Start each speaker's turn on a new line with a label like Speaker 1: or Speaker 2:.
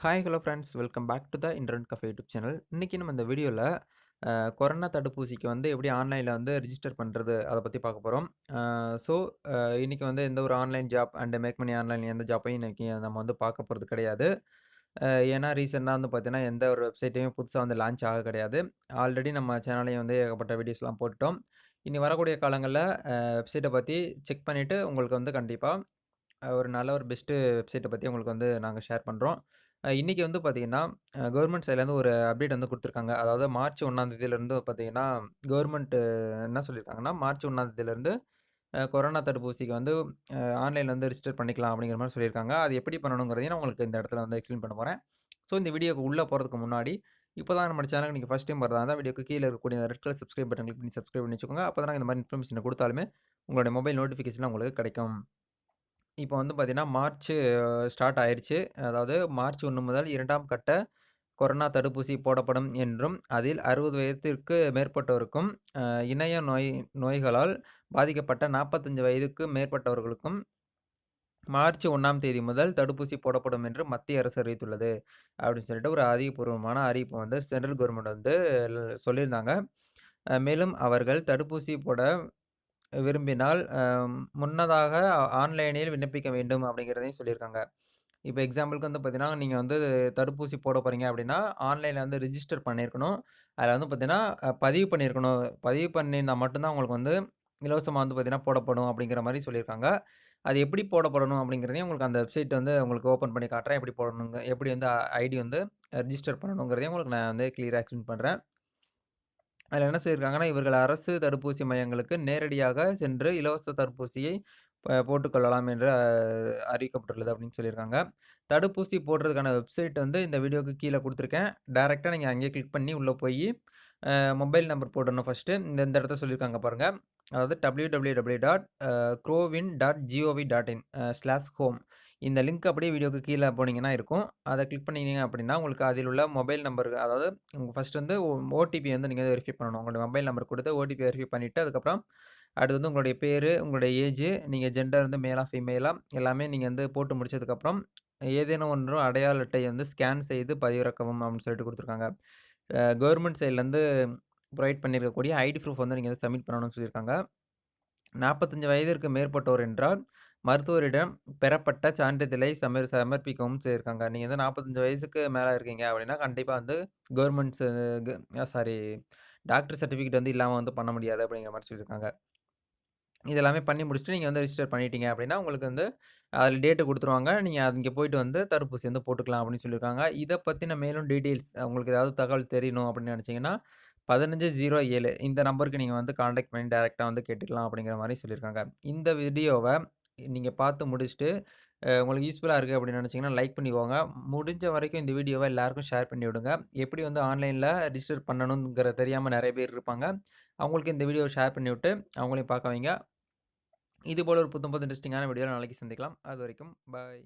Speaker 1: Hi hello friends welcome back to the internet cafe YouTube channel இன்றைக்கி நம்ம இந்த வீடியோவில் கொரோனா தடுப்பூசிக்கு வந்து எப்படி ஆன்லைனில் வந்து ரிஜிஸ்டர் பண்ணுறது அதை பற்றி பார்க்க போகிறோம் ஸோ இன்றைக்கி வந்து எந்த ஒரு online job and make money online எந்த ஜாப்பையும் இன்றைக்கி நம்ம வந்து பார்க்க போகிறது கிடையாது. ஏன்னா ரீசெண்டாக வந்து பார்த்தீங்கன்னா எந்த ஒரு வெப்சைட்டையும் புதுசாக வந்து லான்ச் ஆக கிடையாது. ஆல்ரெடி நம்ம சேனலையும் வந்து ஏகப்பட்ட வீடியோஸ்லாம் போட்டுட்டோம். இனி வரக்கூடிய காலங்களில் வெப்சைட்டை பற்றி செக் பண்ணிவிட்டு உங்களுக்கு வந்து கண்டிப்பாக ஒரு நல்ல ஒரு பெஸ்ட்டு வெப்சைட்டை பற்றி உங்களுக்கு வந்து நாங்கள் ஷேர் பண்ணுறோம் இன்றைக்கி வந்து பார்த்திங்கன்னா கவர்மெண்ட் சைட்லேருந்து ஒரு அப்டேட் வந்து கொடுத்துருக்காங்க. அதாவது மார்ச் ஒன்றாந்தேதியிலேருந்து பார்த்தீங்கன்னா கவர்மெண்ட் என்ன சொல்லியிருக்காங்கன்னா மார்ச் ஒன்றாந்தேதியிலேருந்து கொரோனா தடுப்பூசிக்கு வந்து ஆன்லைனில் வந்து ரிஜிஸ்டர் பண்ணிக்கலாம் அப்படிங்கிற மாதிரி சொல்லியிருக்காங்க அது எப்படி பண்ணணுங்கிறதையும் நான் உங்களுக்கு இந்த இடத்துல வந்து எக்ஸ்பிளைன் பண்ண போகிறேன் ஸோ இந்த வீடியோக்கு உள்ளே போகிறதுக்கு முன்னாடி இப்போ தான் நம்ம சேனலுக்கு நீங்கள் ஃபஸ்ட் டைம் வரதா இருந்தால் வீடியோக்கு கீழே இருக்கக்கூடிய red colour subscribe button click பண்ணி சப்ஸ்கிரைப் பண்ணி வச்சுக்கோங்க. அப்போ தான் இந்த மாதிரி இன்ஃபர்மேஷன் கொடுத்தாலுமே உங்களுடைய மொபைல் நோட்டிஃபிகேஷன் உங்களுக்கு கிடைக்கும். இப்போ வந்து பார்த்திங்கன்னா மார்ச் ஸ்டார்ட் ஆயிடுச்சு அதாவது மார்ச் ஒன்று முதல் இரண்டாம் கட்ட கொரோனா தடுப்பூசி போடப்படும் என்றும் அதில் அறுபது வயதிற்கு மேற்பட்டோருக்கும் இணைய நோய் நோய்களால் பாதிக்கப்பட்ட நாற்பத்தஞ்சு வயதுக்கு மேற்பட்டவர்களுக்கும் மார்ச் ஒன்றாம் தேதி முதல் தடுப்பூசி போடப்படும் என்று மத்திய அரசு அறிவித்துள்ளது. அப்படின்னு சொல்லிட்டு ஒரு அதிகபூர்வமான அறிவிப்பு வந்து சென்ட்ரல் கவர்மெண்ட் வந்து சொல்லியிருந்தாங்க. மேலும் அவர்கள் தடுப்பூசி போட விரும்பினால் முன்னதாக ஆன்லைனில் விண்ணப்பிக்க வேண்டும் அப்படிங்கிறதையும் சொல்லியிருக்காங்க. இப்போ எக்ஸாம்பிளுக்கு வந்து பார்த்தீங்கன்னா நீங்கள் வந்து தடுப்பூசி போட போகிறீங்க அப்படின்னா ஆன்லைனில் வந்து ரிஜிஸ்டர் பண்ணியிருக்கணும். அதில் வந்து பார்த்தீங்கன்னா பதிவு பண்ணியிருக்கணும். பதிவு பண்ணினா மட்டும்தான் உங்களுக்கு வந்து இலவசமாக வந்து பார்த்தீங்கன்னா போடப்படும் அப்படிங்கிற மாதிரி சொல்லியிருக்காங்க. அது எப்படி போடப்படணும் அப்படிங்கிறதையும் உங்களுக்கு அந்த வெப்சைட் வந்து உங்களுக்கு ஓப்பன் பண்ணி காட்டுறேன். எப்படி போடணுங்க எப்படி வந்து ஐடி வந்து ரிஜிஸ்டர் பண்ணணுங்கிறதையும் உங்களுக்கு நான் வந்து கிளியராக எக்ஸ்பிளைன் பண்ணுறேன் அதில் என்ன சொல்லியிருக்காங்கன்னா இவர்கள் அரசு தடுப்பூசி மையங்களுக்கு நேரடியாக சென்று இலவச தடுப்பூசியை போட்டுக்கொள்ளலாம் என்று அறிவிக்கப்பட்டுள்ளது அப்படின்னு சொல்லியிருக்காங்க. தடுப்பூசி போடுறதுக்கான வெப்சைட் வந்து இந்த வீடியோக்கு கீழே கொடுத்துருக்கேன். டேரெக்டாக நீங்கள் அங்கேயே கிளிக் பண்ணி உள்ளே போய் மொபைல் நம்பர் போடணும் ஃபஸ்ட்டு இந்த இந்த இடத்த சொல்லியிருக்காங்க பாருங்கள் அதாவது W W W dot grovin dot GOV dot in slash home இந்த லிங்க் அப்படியே வீடியோக்கு கீழே போனீங்கன்னா இருக்கும். அதை கிளிக் பண்ணிங்க அப்படின்னா உங்களுக்கு அதில் உள்ள மொபைல் நம்பர் அதாவது உங்கள் ஃபஸ்ட் வந்து ஓடிபி வந்து நீங்கள் வெரிஃபை பண்ணணும். உங்களுடைய மொபைல் நம்பர் கொடுத்து ஓடிபி வெரிஃபை பண்ணிவிட்டு அதுக்கப்புறம் அடுத்து வந்து உங்களுடைய பேர் உங்களுடைய ஏஜ் நீங்கள் ஜெண்டர் வந்து மேலாக ஃபீமேலாக எல்லாமே நீங்கள் வந்து போட்டு முடிச்சதுக்கப்புறம் ஏதேனும் ஒன்றும் அடையாள அட்டை வந்து ஸ்கேன் செய்து பதிவிறக்கவும் அப்படின்னு சொல்லிட்டு கொடுத்துருக்காங்க. கவர்மெண்ட் சைட்லேருந்து ப்ரொவைட் பண்ணியிருக்கக்கூடிய ஐடி ப்ரூஃப் வந்து நீங்கள் வந்து சப்மிட் பண்ணணும்னு சொல்லியிருக்காங்க. நாற்பத்தஞ்சு வயதிற்கு மேற்பட்டோர் என்றால் மருத்துவரிடம் பெறப்பட்ட சான்றிதழை சமர் சமர்ப்பிக்கவும் செய்திருக்காங்க. நீங்கள் வந்து நாற்பத்தஞ்சு வயசுக்கு மேலே இருக்கீங்க அப்படின்னா கண்டிப்பாக வந்து கவர்மெண்ட்ஸு சாரி டாக்டர் சர்டிஃபிகேட் வந்து இல்லாமல் வந்து பண்ண முடியாது அப்படிங்கிற மாதிரி சொல்லியிருக்காங்க. இதெல்லாமே பண்ணி முடிச்சுட்டு நீங்கள் வந்து ரிஜிஸ்டர் பண்ணிட்டீங்க அப்படின்னா உங்களுக்கு வந்து அதில் டேட்டு கொடுத்துருவாங்க. நீங்கள் அங்கே போயிட்டு வந்து தடுப்பூசி வந்து போட்டுக்கலாம் அப்படின்னு சொல்லியிருக்காங்க. இதை பற்றின மேலும் டீட்டெயில்ஸ் உங்களுக்கு ஏதாவது தகவல் தெரியணும் அப்படின்னு நினச்சிங்கன்னா பதினஞ்சு ஜீரோ ஏழு இந்த நம்பருக்கு நீங்கள் வந்து காண்டாக்ட் பண்ணி டேரெக்டாக வந்து கேட்டுக்கலாம் அப்படிங்கிற மாதிரி சொல்லியிருக்காங்க. இந்த வீடியோவை நீங்கள் பார்த்து முடிச்சுட்டு உங்களுக்கு யூஸ்ஃபுல்லாக இருக்குது அப்படின்னு நினச்சிங்கன்னா லைக் பண்ணிக்கோங்க. முடிஞ்ச வரைக்கும் இந்த வீடியோவை எல்லாருக்கும் ஷேர் பண்ணி விடுங்க எப்படி வந்து ஆன்லைனில் ரிஜிஸ்டர் பண்ணணுங்கிற தெரியாமல் நிறைய பேர் இருப்பாங்க. அவங்களுக்கு இந்த வீடியோவை ஷேர் பண்ணி விட்டு அவங்களையும் பார்க்க வைங்க. இது போல் ஒரு புத்தம் புது இன்ட்ரெஸ்டிங்கான வீடியோவில் நாளைக்கு சந்திக்கலாம். அது வரைக்கும் பாய்